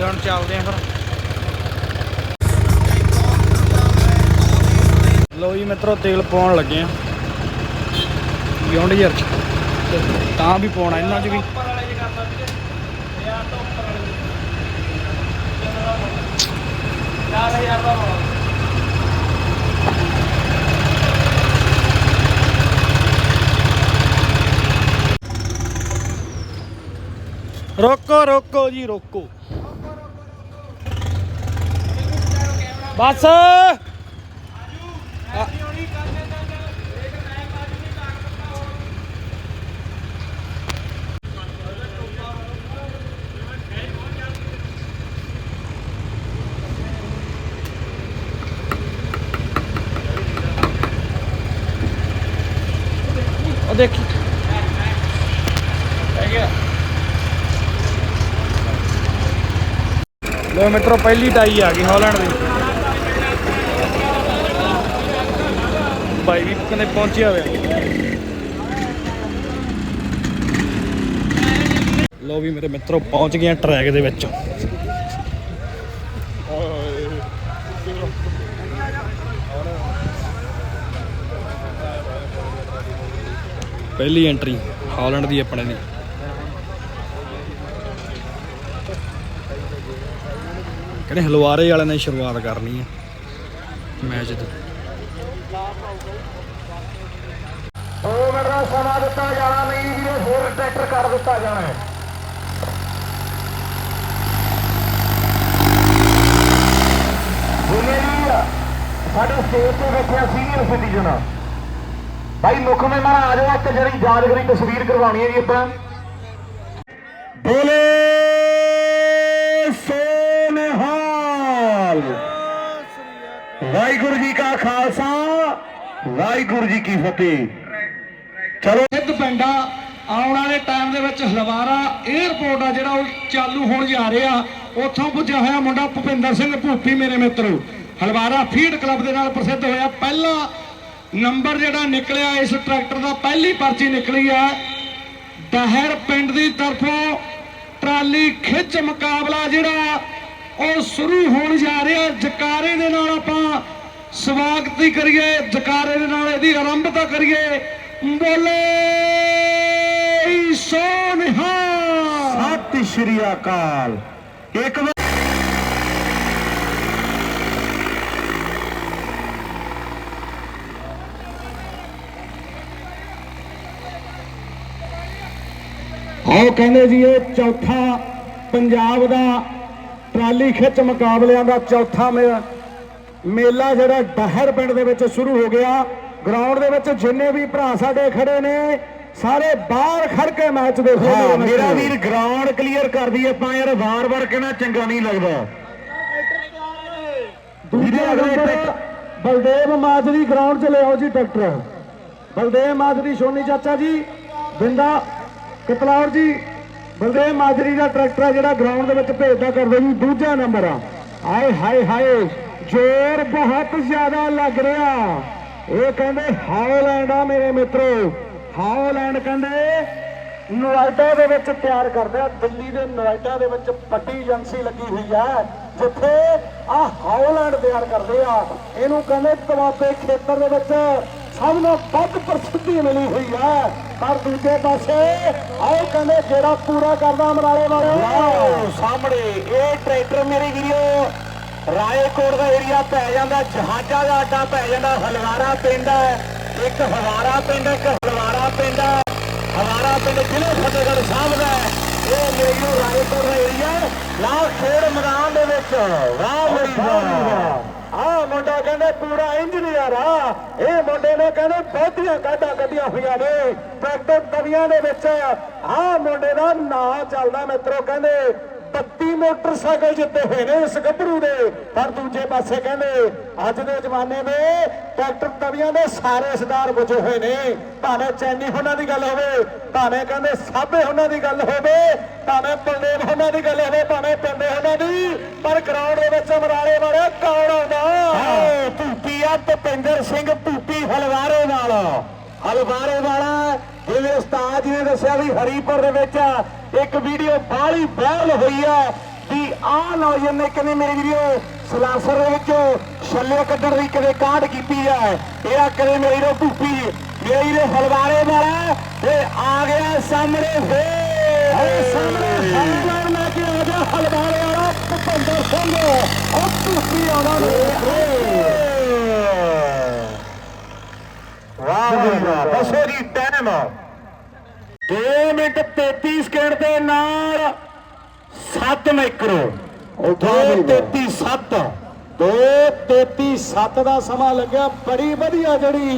Lover ਖੜੇ ਤੇ ਹੁਣ ਚੱਲਦੇ ਆਂ ਫਿਰ। ਲੋ ਜੀ ਮਿੱਤਰੋ, ਤੇਲ ਪਾਉਣ ਲੱਗੇ ਆ ਬਿਯੋਂਡ ਯਰ ਤਾਂ ਵੀ ਪਾਉਣਾ ਇਹਨਾਂ 'ਚ ਵੀ। ਰੋਕੋ ਰੋਕੋ ਜੀ, ਰੋਕੋ। ਬਸ। ਉਹ ਦੇਖੀ। ਲੋ ਮਿੱਤਰੋ ਪਹਿਲੀ ਟਾਈ ਆ ਗਈ ਹਾਲੈਂਡ ਦੀ। ਬਾਈ ਵੀ ਕਹਿੰਦੇ ਪਹੁੰਚਿਆ ਹੋਇਆ ਲੋ ਵੀ ਮੇਰੇ ਮਿੱਤਰੋ, ਪਹੁੰਚ ਗਏ ਟਰੈਕ ਦੇ ਵਿੱਚ। ਪਹਿਲੀ ਐਂਟਰੀ ਹਾਲੈਂਡ ਦੀ ਆਪਣੇ ਦੀ ਕਹਿੰਦੇ ਹਲਵਾਰੇ ਵਾਲਿਆਂ ਨੇ ਸ਼ੁਰੂਆਤ ਕਰਨੀ ਹੈ ਮੈਚ ਦੀ। ਉਹ ਮੇਰਾ ਸਮਾਂ ਦਿੱਤਾ ਜਾਣਾ ਨਹੀਂ ਵੀਰੇ, ਹੋਰ ਟਰੈਕਟਰ ਕਰ ਦਿੱਤਾ ਜਾਣਾ ਹੈ। ਸਾਡੇ ਸਟੇਜ ਤੇ ਬੈਠਿਆ ਸੀਨੀਅਰ ਸਿਟੀਜ਼ਨ। ਭਾਈ ਮੁੱਖ ਮਹਿਮਾਨ ਆ ਜਾਓ, ਇੱਕ ਜਿਹੜੀ ਯਾਦਗਾਰੀ ਤਸਵੀਰ ਕਰਵਾਉਣੀ ਹੈ ਜੀ ਆਪਾਂ। ਬੋਲੇ ਸੋਨਹਾਲ। ਵਾਹਿਗੁਰੂ ਜੀ ਕਾ ਖਾਲਸਾ ਵਾਹਿਗੁਰੂ ਜੀ ਕੀ ਫਤਿਹ। ਚਲੋ। ਸਿੱਧ ਪਿੰਡਾ ਆਉਣ ਵਾਲੇ ਟਾਈਮ ਦੇ ਵਿੱਚ ਹਲਵਾਰਾ 에ਅਰਪੋਰਟ ਆ ਜਿਹੜਾ ਉਹ ਚਾਲੂ ਹੋਣ ਜਾ ਰਿਹਾ। ਉੱਥੋਂ ਪੁੱਜਿਆ ਹੋਇਆ ਮੁੰਡਾ ਭੁਪਿੰਦਰ ਸਿੰਘ ਭੂਪੀ, ਮੇਰੇ ਮਿੱਤਰੋ। ਹਲਵਾਰਾ ਫੀਡ ਕਲੱਬ ਦੇ ਨਾਲ ਪ੍ਰਸਿੱਧ ਹੋਇਆ। ਪਹਿਲਾ ਨੰਬਰ ਜਿਹੜਾ ਨਿਕਲਿਆ, ਇਸ ਟਰੈਕਟਰ ਦਾ ਪਹਿਲੀ ਪਰਚੀ ਨਿਕਲੀ ਹੈ ਦਹਿਰ ਪਿੰਡ ਦੀ ਤਰਫੋਂ ਟਰਾਲੀ ਖਿੱਚ ਮੁਕਾਬਲਾ ਜਿਹੜਾ ਉਹ ਸ਼ੁਰੂ ਹੋਣ ਜਾ ਰਿਹਾ। ਜਕਾਰੇ ਦੇ ਨਾਲ ਆਪਾਂ ਸਵਾਗਤ ਹੀ ਕਰੀਏ ਜਕਾਰੇ ਦੇ ਨਾਲ ਇਹਦੀ ਆਰੰਭਤਾ ਕਰੀਏ। ਬੋਲੇ ਸੋਨਹਾ। ਸਤਿ ਸ਼੍ਰੀ ਅਕਾਲ। ਇੱਕ ਆਓ ਕਹਿੰਦੇ ਜੀ ਇਹ ਚੌਥਾ ਪੰਜਾਬ ਦਾ ਟਰਾਲੀ ਖਿੱਚ ਮੁਕਾਬਲਿਆਂ ਦਾ ਚੌਥਾ ਮੇ- ਮੇਲਾ ਜਿਹੜਾ ਡਹਿਰ ਪਿੰਡ ਦੇ ਵਿੱਚ ਸ਼ੁਰੂ ਹੋ ਗਿਆ। ਗਰਾਊਂਡ ਦੇ ਵਿੱਚ ਜਿੰਨੇ ਵੀ ਭਰਾ ਸਾਡੇ ਖੜੇ ਨੇ ਸਾਰੇ ਬਾਹਰ ਖੜ ਕੇ ਮੈਚ ਦੇਖੋ ਮੇਰੇ। ਵੀਰ ਗਰਾਊਂਡ ਕਲੀਅਰ ਕਰ ਦਈਏ ਆਪਾਂ ਯਾਰ ਵਾਰ-ਵਾਰ ਕਹਿਣਾ ਚੰਗਾ ਨਹੀਂ ਲੱਗਦਾ। ਦੂਜੇ ਅਗਲੇ ਬਲਦੇਵ ਮਾਜਰੀ ਗਰਾਊਂਡ 'ਚ ਲਿਆਓ ਜੀ ਟਰੈਕਟਰ। ਬਲਦੇਵ ਮਾਜਰੀ ਸੋਨੀ ਚਾਚਾ ਜੀ ਬਿੰਦਾ ਕਤਲੌਰ ਜੀ ਬਲਦੇਵ ਮਾਜਰੀ ਦਾ ਟਰੈਕਟਰ ਜਿਹੜਾ ਗਰਾਊਂਡ ਦੇ ਵਿੱਚ ਭੇਜਦਾ ਕਰਦੇ ਜੀ ਦੂਜਾ ਨੰਬਰ ਆ। ਆਏ ਹਾਏ ਹਾਏ। ਜ਼ੋਰ ਬਹੁਤ ਜ਼ਿਆਦਾ ਲੱਗ ਰਿਹਾ। ਇਹ ਕਹਿੰਦੇ ਹਾਲੈਂਡ ਆ ਮੇਰੇ ਮਿੱਤਰੋ। ਹਾਲੈਂਡ ਕਹਿੰਦੇ ਨੋਇਡਾ ਦੇ ਵਿੱਚ ਤਿਆਰ ਕਰਦੇ ਆ। ਦਿੱਲੀ ਦੇ ਨੋਇਡਾ ਦੇ ਵਿੱਚ ਵੱਡੀ ਏਜੰਸੀ ਲੱਗੀ ਹੋਈ ਆ, ਜਿੱਥੇ ਆ ਹਾਲੈਂਡ ਤਿਆਰ ਕਰਦੇ ਆ। ਇਹਨੂੰ ਕਹਿੰਦੇ ਤਵਾਬੇ ਖੇਤਰ ਦੇ ਵਿੱਚ ਸਭ ਨੂੰ ਵੱਧ ਪ੍ਰਸਿੱਧੀ ਮਿਲੀ ਹੋਈ ਹੈ ਪਰ ਦੂਜੇ ਪਾਸੇ ਆਓ ਕਹਿੰਦੇ ਜਿਹੜਾ ਪੂਰਾ ਕਰਦਾ ਮਰਾਲੇ ਵਾਲੇ। ਸਾਹਮਣੇ ਇਹ ਟਰੈਕਟਰ ਮੇਰੇ ਵੀਰੋ ਰਾਏਕੋਟ ਦਾ ਏਰੀਆ ਪੈ ਜਾਂਦਾ, ਜਹਾਜ਼ਾਂ ਦਾ ਅੱਡਾ ਪੈ ਜਾਂਦਾ, ਹਲਵਾਰਾ ਪਿੰਡ ਹੈ। ਇੱਕ ਹਵਾਰਾ ਪਿੰਡ, ਇੱਕ ਹਲਵਾਰਾ ਪਿੰਡ ਹੈ। ਹਵਾਰਾ ਪਿੰਡ ਜ਼ਿਲ੍ਹਾ ਫਤਿਹਗੜ੍ਹ ਸਾਹਿਬ ਦਾ ਇਹ ਮੇਰੇ ਰਾਏਕੋਟ ਦਾ ਏਰੀਆ ਲਾਲ ਖੇਡ ਮੈਦਾਨ ਦੇ ਵਿੱਚ ਵਾਹ ਮੇਰੀ ਵਾਹ ਆ ਮੁੰਡਾ ਕਹਿੰਦੇ ਪੂਰਾ ਇੰਜੀਨੀਅਰ ਆ। ਇਹ ਮੁੰਡੇ ਨੇ ਕਹਿੰਦੇ ਬਹੁਤੀਆਂ ਕਾਢਾਂ ਕੱਢੀਆਂ ਹੋਈਆਂ ਨੇ ਟਰੈਕਟਰ ਤਵੀਆਂ ਦੇ ਵਿੱਚ। ਆ ਮੁੰਡੇ ਦਾ ਨਾਂ ਚੱਲਦਾ ਮਿੱਤਰੋ, ਕਹਿੰਦੇ 32 ਮੋਟਰਸਾਈਕਲ ਜਿੱਤੇ ਹੋਏ ਨੇ ਇਸ ਗੱਭਰੂ ਦੇ। ਪਰ ਦੂਜੇ ਪਾਸੇ ਕਹਿੰਦੇ ਅੱਜ ਦੇ ਜ਼ਮਾਨੇ ਦੇ ਟਰੈਕਟਰ ਤਵੀਆਂ ਦੇ ਸਾਰੇ ਸਰਦਾਰ ਬੁਝੇ ਹੋਏ ਨੇ। ਭਾਵੇਂ ਚੈਨੀ ਉਹਨਾਂ ਦੀ ਗੱਲ ਹੋਵੇ ਭਾਵੇਂ ਕਹਿੰਦੇ ਸਾਬੇ ਉਹਨਾਂ ਦੀ ਗੱਲ ਹੋਵੇ ਭਾਵੇਂ ਬਲਦੇਵ ਉਹਨਾਂ ਦੀ ਗੱਲ ਹੋਵੇ ਭਾਵੇਂ ਪਿੰਦੇ ਉਹਨਾਂ ਦੀ ਪਰ ਗਰਾਊਂਡ ਦੇ ਵਿੱਚ ਮਰਾਲੇ ਵਾਲੇ ਕੌਣ ਆਉਂਦਾ? ਭੂਪੀ ਆ ਭੁਪਿੰਦਰ ਸਿੰਘ ਭੂਪੀ ਹਲਵਾਰੇ ਨਾਲ। ਹਲਵਾਰੇ ਵਾਲਾ ਜਿਵੇਂ ਉਸਤਾਦ ਜੀ ਨੇ ਦੱਸਿਆ ਵੀ ਹਰੀਪੁਰ ਦੇ ਵਿੱਚ ਇੱਕ ਵੀਡੀਓ ਬਾਹਲੀ ਵਾਇਰਲ ਹੋਈ ਹੈ ਵੀ ਆਹ ਨੌਜਵਾਨ ਨੇ ਕਹਿੰਦੇ ਮੇਰੇ ਵੀਡੀਓ ਸਲਾਸਰ ਦੇ ਵਿੱਚ ਛੱਲੇ ਕੱਢਣ ਦੀ ਕਦੇ ਕਾਢ ਕੀਤੀ ਹੈ। ਇਹ ਆ ਕਦੇ ਮੇਰੀ ਰੋ ਭੂਪੀ ਮੇਰੀ ਰੋ ਹਲਵਾਰੇ ਵਾਲਾ ਇਹ ਆ ਗਿਆ ਸਾਹਮਣੇ ਫੇਰ। ਇਹ ਸਾਹਮਣੇ ਹਲਵਾਰ ਕੇ ਆ ਗਿਆ ਹਲਵਾਰੇ ਵਾਲਾ ਭੁਪਿੰਦਰ ਸਿੰਘ ਉਹ ਭੂਪੀ ਆਉਂਦਾ ਵਾਹ ਜੀ ਵਾਹ। ਦੱਸੋ ਜੀ ਟਾਈਮ 2 ਮਿੰਟ 33 ਸਕਿੰਟ ਦੇ ਨਾਲ 7 ਮਾਈਕਰੋ 2:33 7 2:37 ਦਾ ਸਮਾਂ ਲੱਗਿਆ। ਬੜੀ ਵਧੀਆ ਜਿਹੜੀ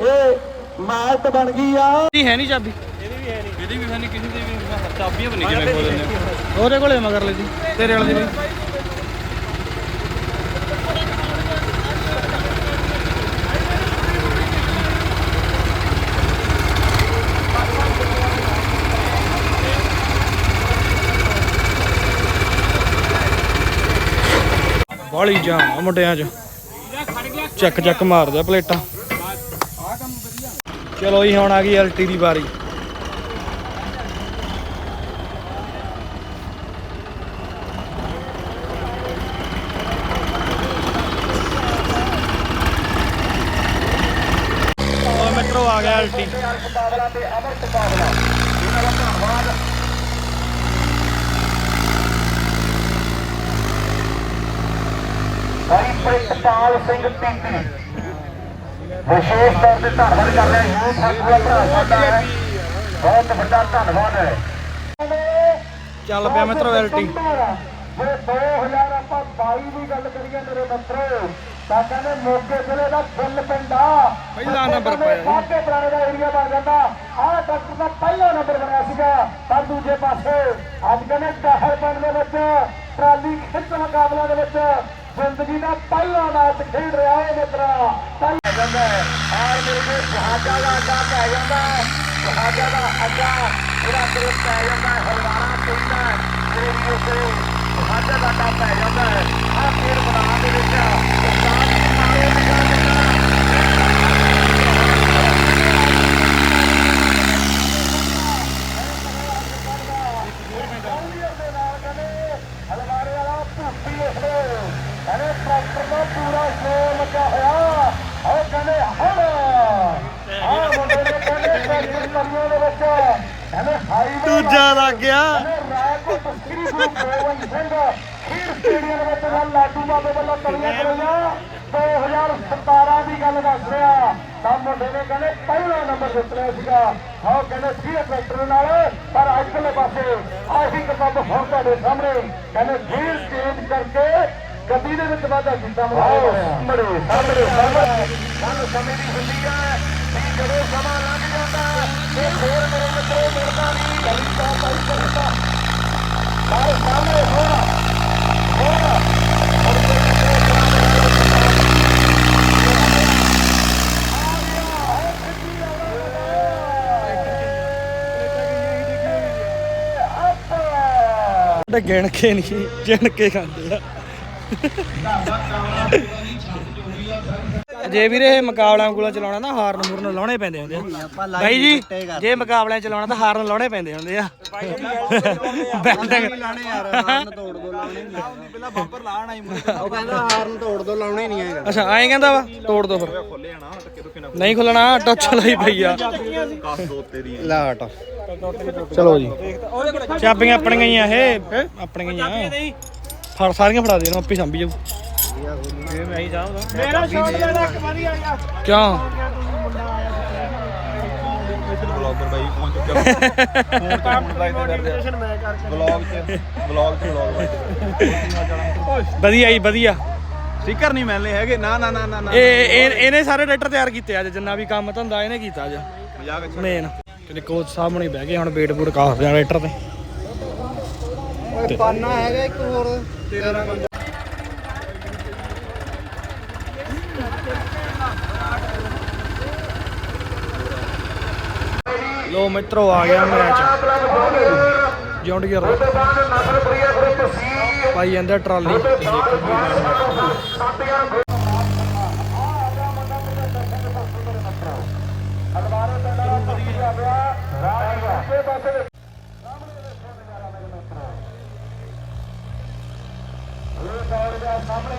ਇਹ ਮੈਟ ਬਣ ਗਈ ਆ। ਇਹਦੀ ਹੈ ਨਹੀਂ ਚਾਬੀ। ਇਹਦੀ ਵੀ ਹੈ ਨਹੀਂ। ਇਹਦੀ ਵੀ ਹੈ ਨਹੀਂ। ਕਿਸੇ ਦੀ ਵੀ ਚਾਬੀਆਂ ਬਣੀ ਕਿਵੇਂ ਖੋਲ ਲੈਂਦੇ। ਉਹਦੇ ਕੋਲੇ ਮਗਰ ਲੈ ਜੀ। ਤੇਰੇ ਵਾਲੇ ਦੀ ਬਾਲੀ ਜਾਮ ਮੁੰਡਿਆਂ 'ਚ। ਚੱਕ ਚੱਕ ਮਾਰਦਾ ਪਲੇਟਾਂ। ਚਲੋ ਜੀ, ਹੁਣ ਆ ਗਈ ਐਲਟੀ ਦੀ ਵਾਰੀ। ਮਿੱਤਰੋ, ਆ ਗਿਆ ਐਲਟੀ। ਮੁਕਾਬਲਾ ਤੇ ਅਮਰ ਮੁਕਾਬਲਾ ਇਹਨਾਂ ਦਾ ਧੰਨਵਾਦ ਪ੍ਰਿਤਪਾਲ ਸਿੰਘ ਟੀਟੀ ਵਿਸ਼ੇਸ਼ ਤੌਰ ਤੇ ਧੰਨਵਾਦ ਕਰਦੇ ਹਾਂ। ਯੂਥ ਸਾਥੀ ਦਾ ਭਰਾ ਸਾਡਾ ਹੈ ਬਹੁਤ ਵੱਡਾ ਧੰਨਵਾਦ ਹੈ। ਚੱਲ ਪਿਆ ਮਿੱਤਰੋ ਐਲਟੀ ਜੇ 2000 ਆਪਾਂ 22 ਦੀ ਗੱਲ ਕਰੀਏ ਮੇਰੇ ਮਿੱਤਰੋ ਤਾਂ ਕਹਿੰਦੇ ਮੋਗੇ ਜ਼ਿਲ੍ਹੇ ਦਾ ਫੁੱਲ ਪਿੰਡ ਆ। ਪਹਿਲਾ ਨੰਬਰ ਪਾਇਆ ਜੀ। ਬਾਗੇ ਪੁਰਾਣੇ ਦਾ ਏਰੀਆ ਬਣ ਜਾਂਦਾ। ਆਹ ਡਾਕਟਰ ਦਾ ਪਹਿਲਾ ਨੰਬਰ ਬਣਿਆ ਸੀਗਾ। ਪਰ ਦੂਜੇ ਪਾਸੇ ਅੱਜ ਕਹਿੰਦੇ ਕਹਿਰ ਪਿੰਡ ਦੇ ਵਿੱਚ ਟਰਾਲੀ ਖਿੱਚ ਮੁਕਾਬਲਾ ਦੇ ਵਿੱਚ ਜ਼ਿੰਦਗੀ ਦਾ ਪਹਿਲਾ ਮੈਚ ਖੇਡ ਰਿਹਾ ਹੈ ਮਿੱਤਰਾ। ਪਹਿਲਾ ਜਾਂਦਾ ਹੈ। ਔਰ ਮੇਰੇ ਕੋਲ ਜਹਾਜ਼ਾਂ ਦਾ ਅੱਡਾ ਪੈ ਜਾਂਦਾ ਹੈ। ਜਹਾਜ਼ਾਂ ਦਾ ਅੱਡਾ ਜਿਹੜਾ ਤੇਰੇ ਪੈ ਜਾਂਦਾ ਹੈ। ਹਲਵਾਰਾ ਪੈਂਦਾ ਹੈ। ਮੇਰੇ ਵੀ ਉੱਤੇ ਜਹਾਜ਼ਾਂ ਦਾ ਅੱਡਾ ਪੈ ਜਾਂਦਾ ਹੈ। ਆਹ ਫੇਰ ਬਣਾ ਦੇ ਵਿੱਚ ਉਸਤਾਦ ਜੀ ਮਾਰੇ ਨਿਕਲ ਜਾਂਦਾ ਹਲਵਾਰੇ ਵਾਲਾ ਭੁੱਖੀ ਉਸਦੇ ਕਹਿੰਦੇ ਟਰੈਕਟਰ ਦਾ ਪੂਰਾ ਸ਼ੋਰ ਲੱਗਾ ਹੋਇਆ ਉਹ ਕਹਿੰਦੇ ਹਣ ਆਹ ਮੁੰਡੇ ਨੇ ਕਹਿੰਦੇ ਟਰੈਕਟਰ ਕੰਮਾਂ ਦੇ ਵਿੱਚ ਕਹਿੰਦੇ ਹਾਈਵੇ ਦੂਜਾ ਲੱਗ ਗਿਆ ਕਹਿੰਦੇ ਰਾਏਕੋਟ ਸ੍ਰੀ ਗੁਰੂ ਗੋਬਿੰਦ ਸਿੰਘ ਖੀਰ ਸਟੇਡੀਅਮ ਵਿੱਚ ਨਾਲ ਲਾਡੂ ਬਾਬੇ ਵੱਲੋਂ ਕਰੀਆਂ ਕਰਾਈਆਂ 2017 ਦੀ ਗੱਲ ਦੱਸ ਰਿਹਾ ਮੁੰਡੇ ਨੇ ਕਹਿੰਦੇ ਪਹਿਲਾ ਨੰਬਰ ਜਿੱਤ ਲਿਆ ਸੀਗਾ। ਆਹ ਕਹਿੰਦੇ ਸੀ ਟਰੈਕਟਰ ਨਾਲ ਪਰ ਅੱਗਲੇ ਪਾਸੇ ਆਹੀ ਕਿਤਾਬ ਹੁਣ ਤੁਹਾਡੇ ਸਾਹਮਣੇ ਕਹਿੰਦੇ ਗੇਅਰ ਚੇਂਜ ਕਰਕੇ ਗੱਡੀ ਦੇ ਵਿੱਚ ਵਾਧਾ ਕੀਤਾ ਮੁੰਡੇ। ਸਾਹਮਣੇ ਸਾਹਮਣੇ ਸਾਨੂੰ ਸਮੇਂ ਦੀ ਹੁੰਦੀ ਹੈ ਵੀ ਜਦੋਂ ਸਮਾਂ ਲੰਘ ਜਾਂਦਾ ਤੇ ਫੇਰ ਮੇਰੇ ਮਿੱਤਰੋ ਮਿਲਦਾ ਨਹੀਂ। ਗਲੀ ਦਾ ਪਾਈ ਕਰਦਾ ਸਾਰੇ ਸਾਹਮਣੇ ਹੋਣਾ ਹੋਣਾ ਤੇ ਗਿਣ ਕੇ ਨਹੀਂ ਗਿਣ ਕੇ ਖਾਂਦੇ ਆ ਜੇ ਵੀਰੇ ਇਹ ਮੁਕਾਬਲਾ ਗੁਲਾ ਚਲਾਉਣਾ ਨਾ ਹਾਰਨ ਹੂਰਨ ਲਾਉਣੇ ਪੈਂਦੇ ਹੁੰਦੇ ਆ ਬਾਈ ਜੀ ਜੇ ਮੁਕਾਬਲਿਆਂ ਚਲਾਉਣਾ ਤਾਂ ਹਾਰਨ ਲਾਉਣੇ ਪੈਂਦੇ ਹੁੰਦੇ ਆ ਬੈਂਡਿੰਗ ਲਾਣੇ ਯਾਰ ਹਾਰਨ ਤੋੜ ਪਹਿਲਾਂ ਬੰਪਰ ਲਾਣ ਆਈ ਉਹ ਕਹਿੰਦਾ ਹਾਰਨ ਤੋੜ ਦੋ ਲਾਉਣੇ ਨਹੀਂ ਹੈਗਾ ਅੱਛਾ ਐਂ ਕਹਿੰਦਾ ਵਾ ਤੋੜ ਦੋ ਫਿਰ। ਨਹੀਂ ਖੁੱਲਣਾ ਟੱਚ ਲਈ ਪਈ ਆ। ਲਾ ਹਟ ਚਲੋ ਜੀ। ਚਾਬੀਆਂ ਆਪਣੀਆਂ ਹੀ ਆ ਇਹ। ਆਪਣੀਆਂ ਹੀ ਆ। ਫੜ ਸਾਰੀਆਂ ਫੜਾ ਦੇ ਇਹਨੂੰ ਆਪੇ ਸੰਭੀ ਜਾਊ। ਮੇਰਾ ਸ਼ਾਟ ਲੈਣਾ ਇੱਕ ਵਾਰੀ ਆ ਗਿਆ ਕਿਉਂ? ਬਲੌਗਰ ਬਾਈ ਪਹੁੰਚ ਚੁੱਕਿਆ। ਮੋਟੀਵੇਸ਼ਨ ਮੈਂ ਕਰਕੇ ਬਲੌਗ ਚ ਬਲੌਗ ਚ ਬਲੌਗ ਵਧੀਆ ਜੀ ਵਧੀਆ। ਸਟicker ਨਹੀਂ ਮਿਲਨੇ ਹੈਗੇ। ਨਾ ਨਾ ਨਾ ਨਾ ਇਹ ਇਹ- ਇਹਨੇ ਸਾਰੇ ਟਰੈਕਟਰ ਤਿਆਰ ਕੀਤੇ ਅੱਜ ਜਿੰਨਾ ਵੀ ਕੰਮ ਧੰਦਾ ਇਹਨੇ ਕੀਤਾ ਅੱਜ। ਮਜ਼ਾਕ ਅੱਛਾ। ਮੇਨ ਤੇ ਕੋਚ ਸਾਹਮਣੇ ਬਹਿ ਗਏ ਹੁਣ ਵੇਟ ਬੂਟ ਕਾਸਦੇ ਆ ਟਰੈਕਟਰ ਤੇ। ਓਏ ਪਾਨਾ ਹੈਗਾ ਇੱਕ ਹੋਰ। ਤੇਰਾ ਲੋ ਮਿੱਤਰੋ, ਆ ਗਿਆ ਮੈਚ। ਜੌਂਡੀਅਰ ਦਾ ਪਾਈ ਜਾਂਦਾ ਟਰਾਲੀ ਦੇਖੋ ਕੀ ਬਣਦਾ। ਸਾਡੀਆਂ ਹਲਵਾਰੇ ਪਿੰਡ ਦਾ ਹੋਇਆ ਪਿਆ ਰਾਜ ਦੇ ਪਾਸੇ ਦੇ ਇਹ ਦੌੜ ਦਾ ਸਾਹਮਣੇ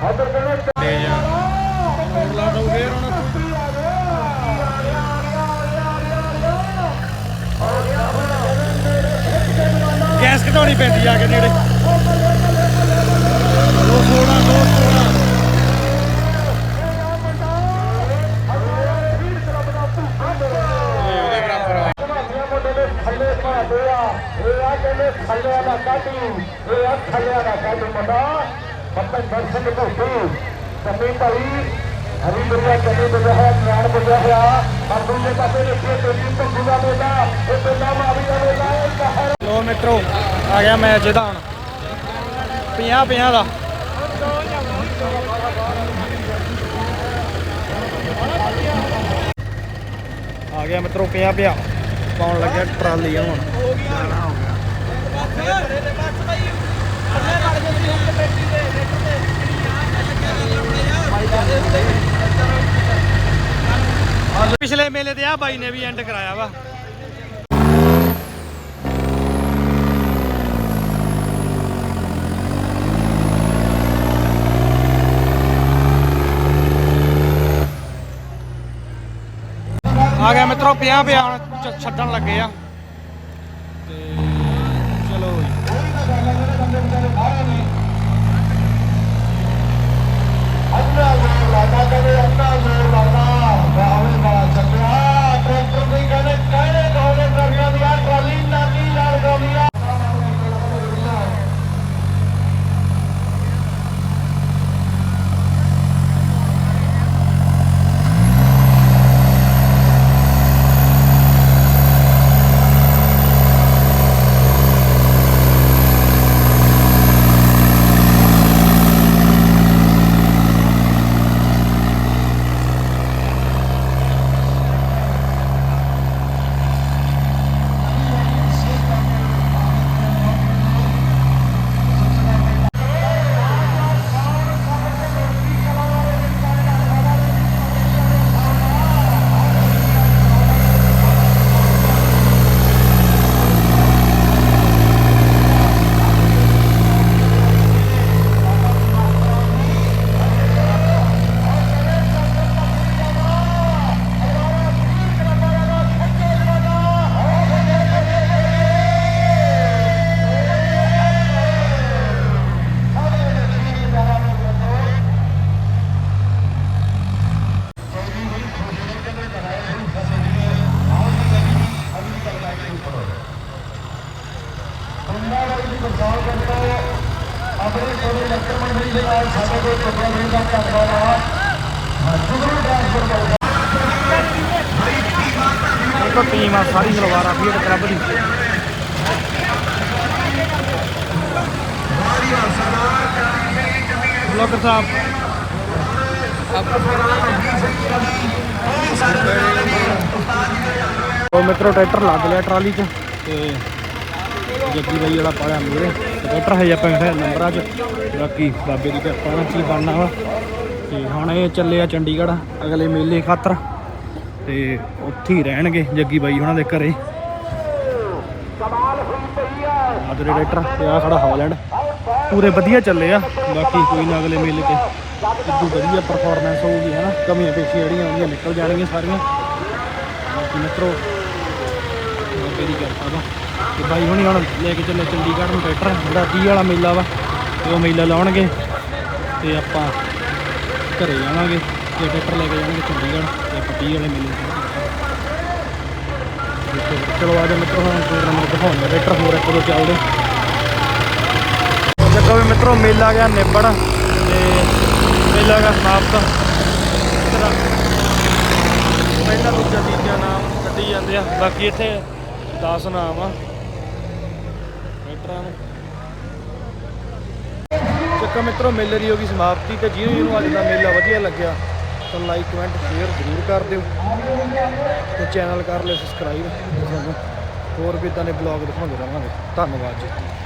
ਰਿਹਾ ਉਧਰ ਲਾ ਦੋ ਫੇਰ ਹੁਣ ਗੈਸ ਘਟਾਉਣੀ ਪੈਂਦੀ ਆ ਕੇ ਨੇੜੇ। ਦੋ ਸੋਣਾ ਦੋ ਸੋਣਾ ਕਮਾਨੀਆਂ ਮੁੰਡੇ ਦੇ ਥੱਲੇ ਭਾਦੇ ਆ ਇਹ ਥੱਲੇ ਦਾ ਕਾਟੀ ਇਹ ਆ ਥੱਲੇ ਦਾ ਕਾਟੀ ਮੁੰਡਾ ਪੱਪੇ ਦਰਸ਼ਨ ਭੁੱਟੀ ਕੰਮੀ ਭਾਈ ਹਰੀ ਦੁਰਗਾ ਕੰਮੀ ਬਜਾ ਹੈ ਗਿਆਨ ਬਜਾ ਹੋਇਆ ਔਰ ਦੂਜੇ ਪਾਸੇ ਦੇਖੀਏ ਦਾ ਇਹ ਦਾ ਇਹ ਕਹਿਰ ਲੋ ਮਿੱਤਰੋ ਆ ਗਿਆ ਮੈਚ ਇਹਦਾ ਹੁਣ 50 50 ਦਾ ਆ ਗਿਆ ਮਿੱਤਰੋ 50 50 ਪਾਉਣ ਲੱਗਿਆ ਟਰਾਲੀ ਹੁਣ ਪਿਛਲੇ ਮੇਲੇ ਤੇ ਆ ਬਾਈ ਨੇ ਵੀ ਐਂਡ ਕਰਾਇਆ ਵਾ। ਆ ਗਿਆ ਮਿੱਤਰੋ 50 ਪਿਆ ਛੱਡਣ ਲੱਗੇ ਆ ਤੇ ਚਲੋ ਜੀ ਅੰਨਾ ਜ਼ੋਰ ਲਾਦਾ ਕਹਿੰਦੇ ਅੰਨਾ ਜ਼ੋਰ ਲਾਦਾ ਬਾਹਵੇ ਵਾਲਾ ਚੱਲਿਆ ਟਰੈਕਟਰ ਦੀ ਕਹਿੰਦੇ ਕਹਿਣੇ ਕੋਲੇ ਦਰਿਆ ਦੀ ਆ ਟਰਾਲੀ ਨਾਨੀ ਨਾਲ ਗਾਉਂਦੀ ਆ ਆਪਣੇ ਸਾਰੇ ਲੱਕੜ ਮੰਡਲੀ ਦੇ ਨਾਲ ਸਾਡੇ ਕੋਲ ਪ੍ਰੋਗਰਾਮ ਦਾ ਧੰਨਵਾਦ ਆ ਜੁਗਰੂ ਟ੍ਰਾਂਸਪੋਰਟ ਦੇਖੋ ਟੀਮ ਆ ਸਾਰੀ ਸਲਵਾਰਾਂ ਫੀਟ ਸਾਹਿਬ। ਉਹ ਮਿੱਤਰੋ ਟਰੈਕਟਰ ਲੱਗ ਲਿਆ ਟਰਾਲੀ 'ਚ। ਤੇ ਜੱਗੀ ਬਾਈ ਜਿਹੜਾ ਪਾਇਆ ਮੂਰੇ ਟਰੈਕਟਰ ਹੈ ਆਪਾਂ ਹੈ ਨੰਬਰਾਂ 'ਚ। ਬਾਕੀ ਬਾਬੇ ਦੀ ਕਿਰਪਾ ਨਾਲ ਕੀ ਬਣਨਾ ਵਾ। ਤੇ ਹੁਣ ਇਹ ਚੱਲੇ ਆ ਚੰਡੀਗੜ੍ਹ ਅਗਲੇ ਮੇਲੇ ਖਾਤਰ। ਤੇ ਉੱਥੇ ਹੀ ਰਹਿਣਗੇ ਜੱਗੀ ਬਾਈ ਉਹਨਾਂ ਦੇ ਘਰੇ। ਆਦਰੇ ਰਾਈਟਰ ਤੇ ਆ ਖੜਾ ਹਾਲੈਂਡ। ਪੂਰੇ ਵਧੀਆ ਚੱਲੇ ਆ। ਬਾਕੀ ਕੋਈ ਨਾ ਅਗਲੇ ਮੇਲੇ ਤੇ ਇਦੋਂ ਵਧੀਆ ਪਰਫਾਰਮੈਂਸ ਹੋਊਗੀ, ਹਨਾ? ਕਮੀਆਂ ਪੇਸ਼ੀਆਂ ਜਿਹੜੀਆਂ ਆਉਂਦੀਆਂ, ਨਿਕਲ ਜਾਣਗੀਆਂ ਸਾਰੀਆਂ। ਬਾਕੀ ਮਿੱਤਰੋ, ਬਾਬੇ ਦੀ ਕਿਰਪਾ ਦਾ ਤੇ ਬਾਈ ਹੁਣੀ ਹੁਣ ਲੈ ਕੇ ਚੱਲੇ ਚੰਡੀਗੜ੍ਹ ਨੂੰ ਟਰੈਕਟਰ ਜਿਹੜਾ 30 ਵਾਲਾ ਮੇਲਾ ਵਾ, ਤੇ ਉਹ ਮੇਲਾ ਲਾਉਣਗੇ। ਤੇ ਆਪਾਂ ਘਰੇ ਜਾਵਾਂਗੇ ਤੇ ਟਰੈਕਟਰ ਲੈ ਕੇ ਜਾਵਾਂਗੇ ਚੰਡੀਗੜ੍ਹ, ਤੇ ਆਪਾਂ 30 ਵਾਲੇ ਮੇਲੇ ਨੂੰ ਚਲੋ ਆ ਜਾ ਮਿੱਤਰੋ, ਹੁਣ ਪ੍ਰੋਗਰਾਮ ਦਿਖਾਉਂਦੇ ਟਰੈਕਟਰ ਹੋਰ ਇੱਕ ਦੋ ਚੱਲਦੇ। ਚੱਕੋ ਵੀ ਮਿੱਤਰੋ, ਮੇਲਾ ਗਿਆ ਨਿਬੜ ਤੇ ਮੇਲਾ ਗਿਆ ਸਮਾਪਤ। ਤੇਰਾ ਪਹਿਲਾ, ਦੂਜਾ, ਤੀਜਾ ਨਾਮ ਕੱਢੀ ਜਾਂਦੇ ਆ। ਬਾਕੀ ਇੱਥੇ 10 ਨਾਮ ਆ। ਟਰੈਕਟਰਾਂ ਨੂੰ। ਚੱਕਾ ਮਿੱਤਰੋ, ਮੇਲੇ ਦੀ ਹੋ ਗਈ ਸਮਾਪਤੀ ਤੇ ਜਿਹਨੂੰ ਜਿਹਨੂੰ ਅੱਜ ਦਾ ਮੇਲਾ ਵਧੀਆ ਲੱਗਿਆ ਤਾਂ ਲਾਈਕ, ਕਮੈਂਟ, ਸ਼ੇਅਰ ਜ਼ਰੂਰ ਕਰ ਦਿਓ ਤੇ ਚੈਨਲ ਕਰ ਲਿਓ, ਸਬਸਕ੍ਰਾਈਬ ਤੇ ਤੁਹਾਨੂੰ ਹੋਰ ਵੀ ਇਦਾਂ ਦੇ ਬਲੌਗ ਦਿਖਾਉਂਦੇ ਰਹਾਂਗੇ। ਧੰਨਵਾਦ ਜੀ।